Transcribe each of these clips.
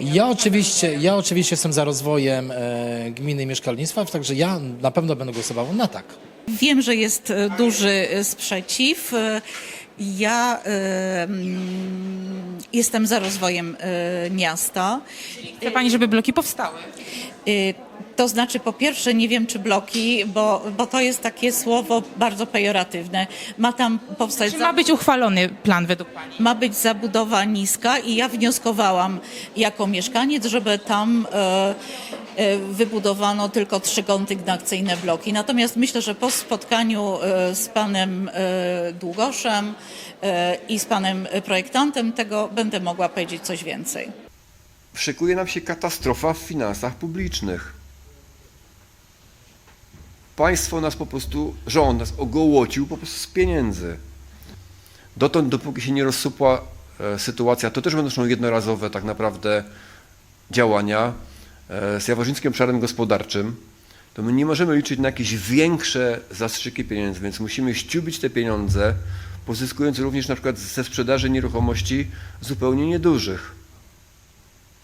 Ja oczywiście, ja oczywiście jestem za rozwojem e, gminy i mieszkalnictwa, także ja na pewno będę głosował na tak. Wiem, że jest e, duży e, sprzeciw. E, Ja e, mm, jestem za rozwojem e, miasta. Chce Pani, żeby bloki powstały? Y, To znaczy, po pierwsze, nie wiem, czy bloki, bo, bo to jest takie słowo bardzo pejoratywne. Ma tam powstać. Czy ma być uchwalony plan według Pani? ma być zabudowa niska i ja wnioskowałam jako mieszkaniec, żeby tam e, e, wybudowano tylko trzykondygnacyjne bloki. Natomiast myślę, że po spotkaniu e, z panem e, Długoszem e, i z panem projektantem tego będę mogła powiedzieć coś więcej. szykuje nam się katastrofa w finansach publicznych. Państwo nas po prostu, rząd nas ogołocił po prostu z pieniędzy. Dotąd, dopóki się nie rozsupła e, sytuacja, to też będą jednorazowe tak naprawdę działania e, z Jaworzyńskim Obszarem Gospodarczym, to my nie możemy liczyć na jakieś większe zastrzyki pieniędzy, więc musimy ściubić te pieniądze, pozyskując również na przykład ze sprzedaży nieruchomości zupełnie niedużych.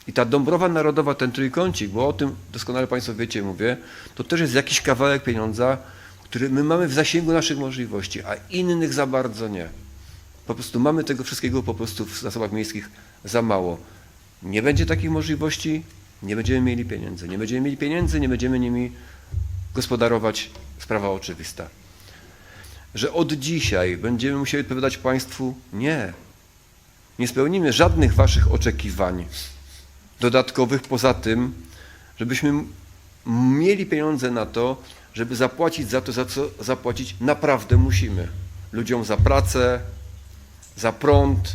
I ta Dąbrowa Narodowa, ten trójkącik, bo o tym doskonale Państwo wiecie, mówię, to też jest jakiś kawałek pieniądza, który my mamy w zasięgu naszych możliwości, a innych za bardzo nie. Po prostu mamy tego wszystkiego po prostu w zasobach miejskich za mało. Nie będzie takich możliwości, nie będziemy mieli pieniędzy. Nie będziemy mieli pieniędzy, nie będziemy nimi gospodarować, sprawa oczywista. Że od dzisiaj będziemy musieli odpowiadać Państwu nie. Nie spełnimy żadnych Waszych oczekiwań dodatkowych poza tym, żebyśmy mieli pieniądze na to, żeby zapłacić za to, za co zapłacić naprawdę musimy. Ludziom za pracę, za prąd,